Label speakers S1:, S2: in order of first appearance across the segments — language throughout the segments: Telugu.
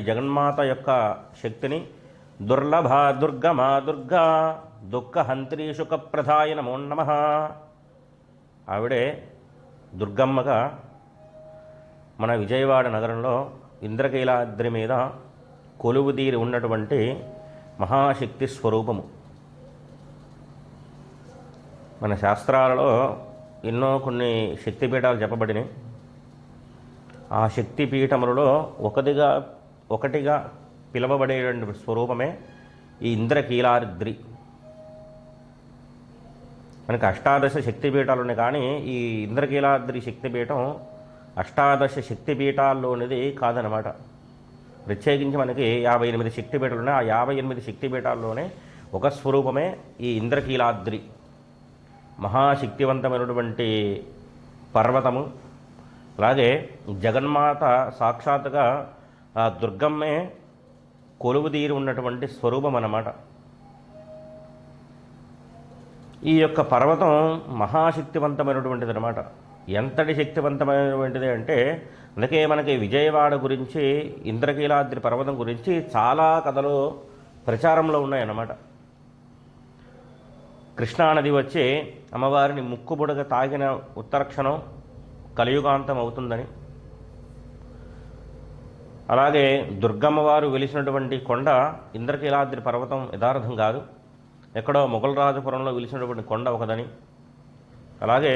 S1: జగన్మాత యొక్క శక్తిని దుర్లభ దుర్గమా దుర్గా దుఃఖ హంత్రి నమో నమ. ఆవిడే దుర్గమ్మగా మన విజయవాడ నగరంలో ఇంద్రకీలాద్రి మీద కొలువుదీరి ఉన్నటువంటి మహాశక్తి స్వరూపము. మన శాస్త్రాలలో ఎన్నో కొన్ని శక్తిపీఠాలు చెప్పబడినాయి ఆ శక్తిపీఠములలో ఒకటిగా ఒకటిగా పిలువబడేటువంటి స్వరూపమే ఈ ఇంద్రకీలాద్రి. మనకి అష్టాదశ శక్తిపీఠాలు ఉన్నాయి కానీ ఈ ఇంద్రకీలాద్రి శక్తిపీఠం అష్టాదశ శక్తిపీఠాల్లోనిది కాదనమాట ప్రత్యేకించి మనకి యాభై ఎనిమిది శక్తిపీఠాలు ఉన్నాయి ఆ యాభై ఎనిమిది శక్తిపీఠాల్లోనే ఒక స్వరూపమే ఈ ఇంద్రకీలాద్రి. మహాశక్తివంతమైనటువంటి పర్వతము. అలాగే జగన్మాత సాక్షాత్గా ఆ దుర్గమ్మే కొలువుదీరి ఉన్నటువంటి స్వరూపం అన్నమాట ఈ యొక్క పర్వతం మహాశక్తివంతమైనటువంటిది అనమాట ఎంతటి శక్తివంతమైనటువంటిది అంటే అందుకే మనకి విజయవాడ గురించి ఇంద్రకీలాద్రి పర్వతం గురించి చాలా కథలు ప్రచారంలో ఉన్నాయన్నమాట. కృష్ణానది వచ్చి అమ్మవారిని ముక్కుబుడగ తాగిన ఉత్తరక్షణం కలియుగాంతం అవుతుందని. అలాగే దుర్గమ్మవారు వెలిసినటువంటి కొండ ఇంద్రకీలాద్రి పర్వతం యథార్థం కాదు. ఎక్కడో మొఘలరాజపురంలో వెలిసినటువంటి కొండ ఒకదని. అలాగే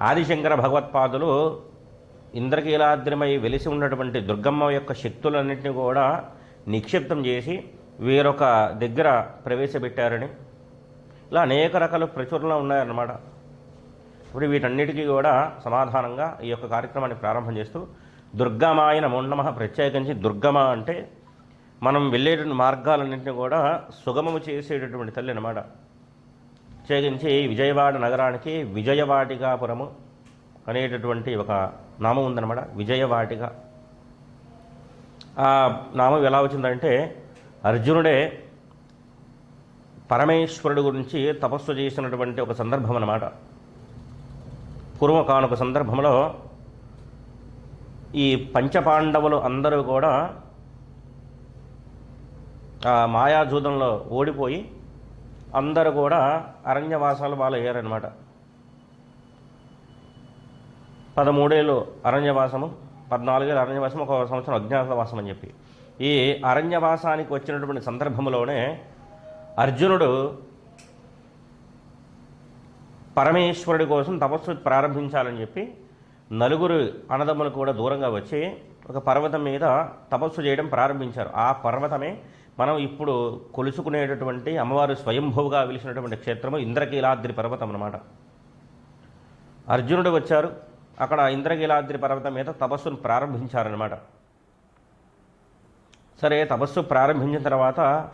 S1: ఆదిశంకర భగవత్పాదులు ఇంద్రకీలాద్రిమై వెలిసి ఉన్నటువంటి దుర్గమ్మ యొక్క శక్తులన్నింటినీ కూడా నిక్షిప్తం చేసి వేరొక దగ్గర ప్రవేశపెట్టారని. ఇలా అనేక రకాల ప్రచురణలు ఉన్నాయన్నమాట. ఇప్పుడు వీటన్నిటికీ కూడా సమాధానంగా ఈ యొక్క కార్యక్రమాన్ని ప్రారంభం చేస్తూ దుర్గమాయన నమః ప్రత్యేకించి దుర్గమ అంటే మనం వెళ్ళేటువంటి మార్గాలన్నింటినీ కూడా సుగమము చేసేటటువంటి తల్లి అన్నమాట. ప్రత్యేకించి విజయవాడ నగరానికి విజయవాటికాపురము అనేటటువంటి ఒక నామం ఉందన్నమాట. విజయవాటిక. ఆ నామం ఎలా వచ్చిందంటే అర్జునుడే పరమేశ్వరుడు గురించి తపస్సు చేసినటువంటి ఒక సందర్భం అన్నమాట. పూర్వకానుక సందర్భంలో ఈ పంచపాండవులు అందరూ కూడా ఆ మాయాజూదంలో ఓడిపోయి అందరూ కూడా అరణ్యవాసాలు వాళ్ళు అయ్యారనమాట పదమూడేళ్ళు అరణ్యవాసము పద్నాలుగేళ్ళు అరణ్యవాసం ఒక సంవత్సరం అజ్ఞాతవాసం అని చెప్పి. ఈ అరణ్యవాసానికి వచ్చినటువంటి సందర్భంలోనే అర్జునుడు పరమేశ్వరుడి కోసం తపస్సు ప్రారంభించాలని చెప్పి నలుగురు అన్నదమ్ములు కూడా దూరంగా వచ్చి ఒక పర్వతం మీద తపస్సు చేయడం ప్రారంభించారు. ఆ పర్వతమే మనం ఇప్పుడు కొలుసుకునేటటువంటి అమ్మవారు స్వయంభువుగా వెలిసినటువంటి క్షేత్రము ఇంద్రకీలాద్రి పర్వతం అన్నమాట. అర్జునుడు వచ్చారు. అక్కడ ఇంద్రకీలాద్రి పర్వతం మీద తపస్సును ప్రారంభించారనమాట సరే తపస్సు ప్రారంభించిన తర్వాత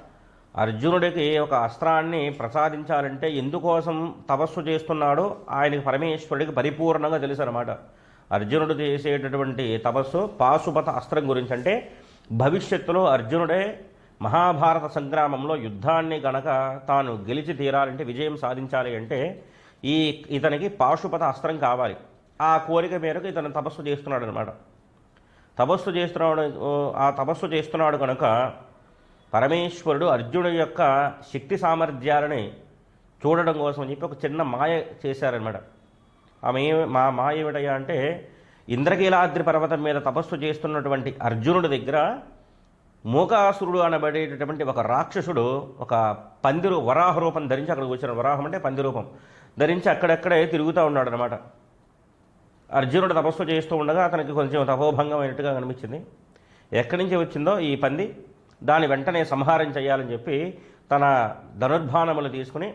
S1: అర్జునుడికి ఒక అస్త్రాన్ని ప్రసాదించాలంటే ఎందుకోసం తపస్సు చేస్తున్నాడో ఆయనకి పరమేశ్వరుడికి పరిపూర్ణంగా తెలుసు అనమాట అర్జునుడు చేసేటటువంటి తపస్సు పాశుపత అస్త్రం గురించి అంటే భవిష్యత్తులో అర్జునుడే మహాభారత సంగ్రామంలో యుద్ధాన్ని గనక తాను గెలిచి తీరాలంటే విజయం సాధించాలి అంటే ఈ ఇతనికి పాశుపత అస్త్రం కావాలి. ఆ కోరిక మేరకు ఇతను తపస్సు చేస్తున్నాడు అనమాట తపస్సు చేస్తున్నాడు ఆ తపస్సు చేస్తున్నాడు కనుక పరమేశ్వరుడు అర్జునుడి యొక్క శక్తి సామర్థ్యాలని చూడడం కోసం అని చెప్పి ఒక చిన్న మాయ చేశారనమాట ఆమె మా మా మాయ ఏమిటయ్యా అంటే ఇంద్రకీలాద్రి పర్వతం మీద తపస్సు చేస్తున్నటువంటి అర్జునుడి దగ్గర మూకాసురుడు అనబడేటటువంటి ఒక రాక్షసుడు ఒక పందిరు వరాహ రూపం ధరించి అక్కడికి వచ్చిన వరాహం అంటే పంది రూపం ధరించి అక్కడక్కడే తిరుగుతూ ఉన్నాడు అనమాట అర్జునుడు తపస్సు చేస్తూ ఉండగా అతనికి కొంచెం తపోభంగం అయినట్టుగా కనిపించింది. ఎక్కడి నుంచి వచ్చిందో ఈ పంది దాని వెంటనే సంహారం చేయాలని చెప్పి తన ధనుర్బాణములు తీసుకుని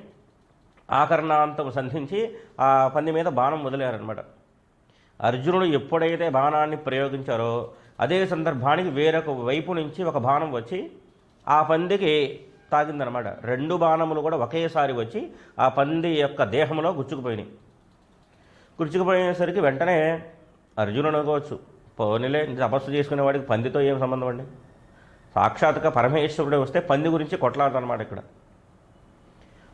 S1: ఆకర్ణాంతం సంధించి ఆ పంది మీద బాణం వదిలేరనమాట అర్జునుడు ఎప్పుడైతే బాణాన్ని ప్రయోగించారో అదే సందర్భానికి వేరొక వైపు నుంచి ఒక బాణం వచ్చి ఆ పందికి తాగిందనమాట రెండు బాణములు కూడా ఒకేసారి వచ్చి ఆ పంది యొక్క దేహంలో గుచ్చుకుపోయినాయి. గుచ్చుకుపోయేసరికి వెంటనే అర్జునుడు అనుకోవచ్చు పోనీలే తపస్సు చేసుకునే వాడికి పందితో ఏం సంబంధం అండి? సాక్షాత్గా పరమేశ్వరుడే వస్తే పంది గురించి కొట్లాడనమాట ఇక్కడ.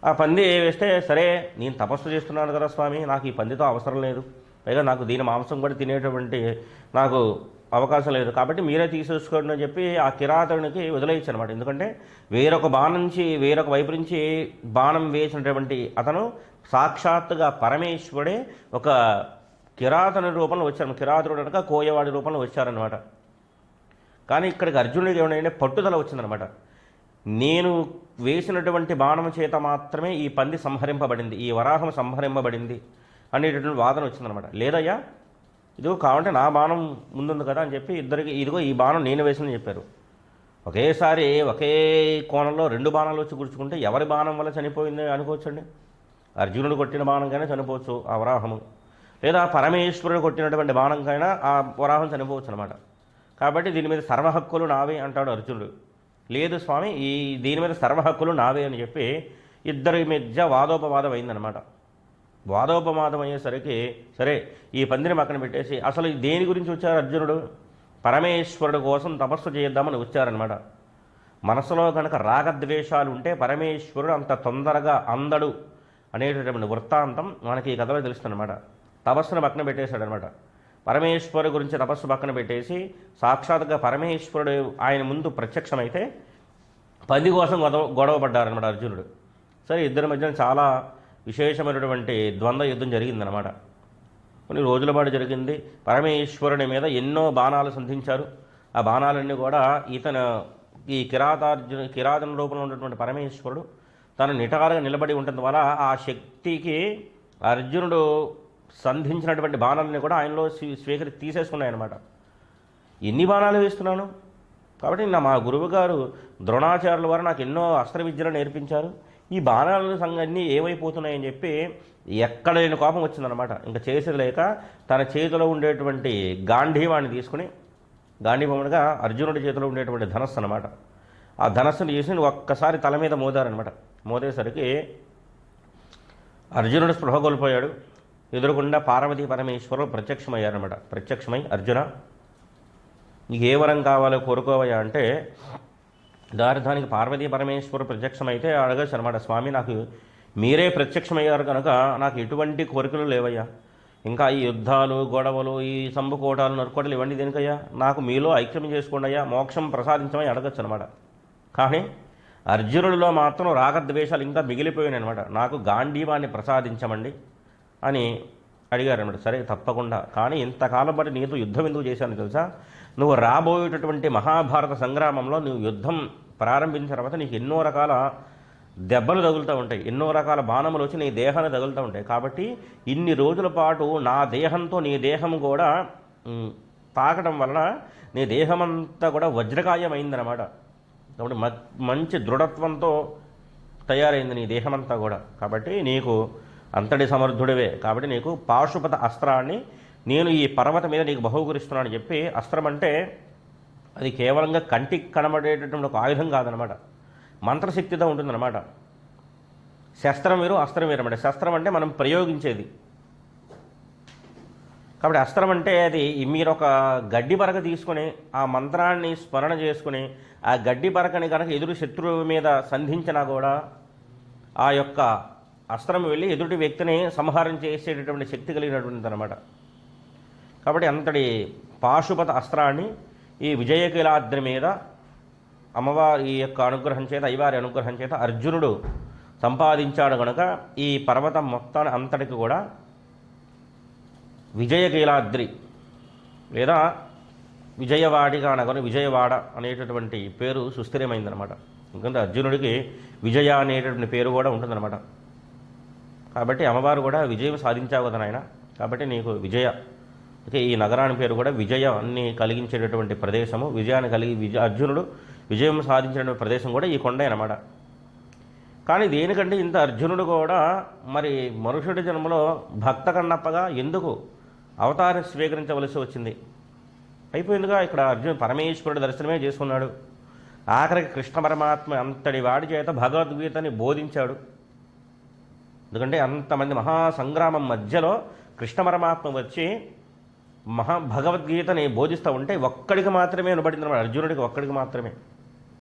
S1: ఆ పంది వేస్తే సరే నేను తపస్సు చేస్తున్నాను కదా స్వామి నాకు ఈ పందితో అవసరం లేదు. పైగా నాకు దీని మాంసం కూడా తినేటువంటి నాకు అవకాశం లేదు. కాబట్టి మీరే తీసేసుకోండి అని చెప్పి ఆ కిరాతునికి వదిలేయచ్చు అనమాట ఎందుకంటే వేరొక బాణం నుంచి వేరొక వైపు నుంచి బాణం వేసినటువంటి అతను సాక్షాత్తుగా పరమేశ్వరుడే ఒక కిరాతని రూపంలో వచ్చారు. కిరాతుడు అనక కోయవాడి రూపంలో వచ్చారనమాట కానీ ఇక్కడికి అర్జునుడికి ఏమైనా పట్టుదల వచ్చిందనమాట నేను వేసినటువంటి బాణం చేత మాత్రమే ఈ పంది సంహరింపబడింది ఈ వరాహం సంహరింపబడింది అనేటటువంటి వాదన వచ్చిందనమాట. లేదయ్యా ఇదిగో కావాలంటే నా బాణం ముందుంది కదా అని చెప్పి ఇద్దరికి ఇదిగో ఈ బాణం నేను వేసిందని చెప్పారు. ఒకేసారి ఒకే కోణంలో రెండు బాణాలు వచ్చి గుర్చుకుంటే ఎవరి బాణం వల్ల చనిపోయింది అనుకోవచ్చండి? అర్జునుడు కొట్టిన బాణంకైనా చనిపోవచ్చు ఆ వరాహము. లేదా పరమేశ్వరుడు కొట్టినటువంటి బాణంకైనా ఆ వరాహం చనిపోవచ్చు అనమాట కాబట్టి దీని మీద సర్వహక్కులు నావే అంటాడు అర్జునుడు. లేదు స్వామి ఈ దీని మీద సర్వ హక్కులు నావే అని చెప్పి ఇద్దరి మధ్య వాదోపవాదం అయిందనమాట వాదోపవాదం అయ్యేసరికి సరే ఈ పందిని పక్కన పెట్టేసి అసలు దేని గురించి వచ్చారు అర్జునుడు? పరమేశ్వరుడు కోసం తపస్సు చేద్దామని వచ్చారనమాట మనసులో కనుక రాగద్వేషాలు ఉంటే పరమేశ్వరుడు అంత తొందరగా అందడు అనేటటువంటి వృత్తాంతం మనకి ఈ కథలో తెలుస్తుందన్నమాట. తపస్సును పక్కన పెట్టేశాడనమాట పరమేశ్వరు గురించి తపస్సు పక్కన పెట్టేసి సాక్షాత్గా పరమేశ్వరుడు ఆయన ముందు ప్రత్యక్షమైతే పంది కోసం గొడవ గొడవ పడ్డారనమాట అర్జునుడు. సరే ఇద్దరి మధ్యన చాలా విశేషమైనటువంటి ద్వంద్వ యుద్ధం జరిగిందనమాట కొన్ని రోజుల పాటు జరిగింది. పరమేశ్వరుని మీద ఎన్నో బాణాలు సంధించారు. ఆ బాణాలన్నీ కూడా ఇతను ఈ కిరాతార్జున కిరాతన రూపంలో ఉన్నటువంటి పరమేశ్వరుడు తను నిటారుగా నిలబడి ఉంటుంది వల్ల ఆ శక్తికి అర్జునుడు సంధించినటువంటి బాణాలని కూడా ఆయనలో స్వీ- స్వీకరి తీసేసుకున్నాయన్నమాట. ఎన్ని బాణాలు వేస్తున్నాను? కాబట్టి నా మా గురువు గారు ద్రోణాచార్యుల వారు నాకు ఎన్నో అస్త్ర విద్యలు నేర్పించారు. ఈ బాణాల సంఘాన్ని ఏమైపోతున్నాయని చెప్పి ఎక్కడ లేని కోపం వచ్చిందనమాట ఇంకా చేసేది లేక తన చేతిలో ఉండేటువంటి గాంధీవాణ్ణి తీసుకుని గాంధీవమునిగా అర్జునుడి చేతిలో ఉండేటువంటి ధనస్సు అనమాట ఆ ధనస్సును చేసి ఒక్కసారి తల మీద మోదారనమాట మోదేసరికి అర్జునుడు స్పృహ కోల్పోయాడు. ఎదురుకుండా పార్వతీ పరమేశ్వరుడు ప్రత్యక్షమయ్యారనమాట ప్రత్యక్షమై అర్జున నీకు ఏ వరం కావాలో కోరుకోవయ్యా అంటే దారిధానికి పార్వతీ పరమేశ్వరుడు ప్రత్యక్షమైతే అడగచ్చు అనమాట స్వామి నాకు మీరే ప్రత్యక్షమయ్యారు కనుక నాకు ఎటువంటి కోరికలు లేవయ్యా. ఇంకా ఈ యుద్ధాలు గొడవలు ఈ సంబుకోటాలు నరుకోటలు ఇవన్నీ దేనికయ్యా? నాకు మీలో ఐక్యం చేసుకోండి అయ్యా. మోక్షం ప్రసాదించమని అడగచ్చు అనమాట కానీ అర్జునుడిలో మాత్రం రాగద్వేషాలు ఇంకా మిగిలిపోయాయి అనమాట నాకు గాంధీవాన్ని ప్రసాదించమండి. అని అడిగారనమాట సరే తప్పకుండా. కానీ ఇంతకాలం బట్టి నీతో యుద్ధం ఎందుకు చేశాను తెలుసా? నువ్వు రాబోయేటటువంటి మహాభారత సంగ్రామంలో నువ్వు యుద్ధం ప్రారంభించిన తర్వాత నీకు ఎన్నో రకాల దెబ్బలు తగులుతూ ఉంటాయి. ఎన్నో రకాల బాణములు వచ్చి నీ దేహాన్ని తగులుతూ ఉంటాయి. కాబట్టి ఇన్ని రోజుల పాటు నా దేహంతో నీ దేహం కూడా తాకడం వలన నీ దేహమంతా కూడా వజ్రకాయమైందనమాట కాబట్టి మ- మంచి దృఢత్వంతో తయారైంది నీ దేహమంతా కూడా. కాబట్టి నీకు అంతటి సమర్థుడివే. కాబట్టి నీకు పాశుపత అస్త్రాన్ని నేను ఈ పర్వతం మీద నీకు బహుకరిస్తున్నాను చెప్పి అస్త్రం అంటే అది కేవలంగా కంటికి కనబడేటటువంటి ఒక ఆయుధం కాదనమాట. మంత్రశక్తితో ఉంటుందన్నమాట. శస్త్రం వేరు అస్త్రం వేరు అనమాట శస్త్రం అంటే మనం ప్రయోగించేది. కాబట్టి అస్త్రం అంటే అది మీరు ఒక గడ్డి పరక తీసుకొని ఆ మంత్రాన్ని స్మరణ చేసుకుని ఆ గడ్డి పరకని కనుక ఎదురు శత్రువు మీద సంధించినా కూడా ఆ యొక్క అస్త్రం వెళ్ళి ఎదుటి వ్యక్తిని సంహారం చేసేటటువంటి శక్తి కలిగినటువంటిది అనమాట కాబట్టి అంతటి పాశుపత అస్త్రాన్ని ఈ విజయకీలాద్రి మీద అమ్మవారి యొక్క అనుగ్రహం చేత అయ్యవారి అనుగ్రహం చేత అర్జునుడు సంపాదించాడు కనుక ఈ పర్వతం మొత్తాన్ని అంతటికి కూడా విజయకీలాద్రి లేదా విజయవాడిగా అనగానే విజయవాడ అనేటటువంటి పేరు సుస్థిరమైందనమాట ఎందుకంటే అర్జునుడికి విజయ అనేటటువంటి పేరు కూడా ఉంటుందన్నమాట. కాబట్టి అమ్మవారు కూడా విజయం సాధించావు కదా నాయన. కాబట్టి నీకు విజయ. ఓకే ఈ నగరాని పేరు కూడా విజయాన్ని కలిగించేటటువంటి ప్రదేశము. విజయాన్ని కలిగి విజయ అర్జునుడు విజయం సాధించినటువంటి ప్రదేశం కూడా ఈ కొండ అనమాట కానీ దేనికంటే ఇంత అర్జునుడు కూడా మరి మనుషుడి జన్మలో భక్త కన్నప్పగా ఎందుకు అవతారం స్వీకరించవలసి వచ్చింది? అయిపోయిందిగా ఇక్కడ అర్జున్ పరమేశ్వరుడు దర్శనమే చేసుకున్నాడు. ఆఖరికి కృష్ణ పరమాత్మ అంతటి వాడి చేత భగవద్గీతని బోధించాడు. ఎందుకంటే అంతమంది మహాసంగ్రామం మధ్యలో కృష్ణ పరమాత్మ వచ్చి మహా భగవద్గీతని బోధిస్తూ ఉంటే ఒక్కడికి మాత్రమే వినబడింది అర్జునుడికి ఒక్కడికి మాత్రమే.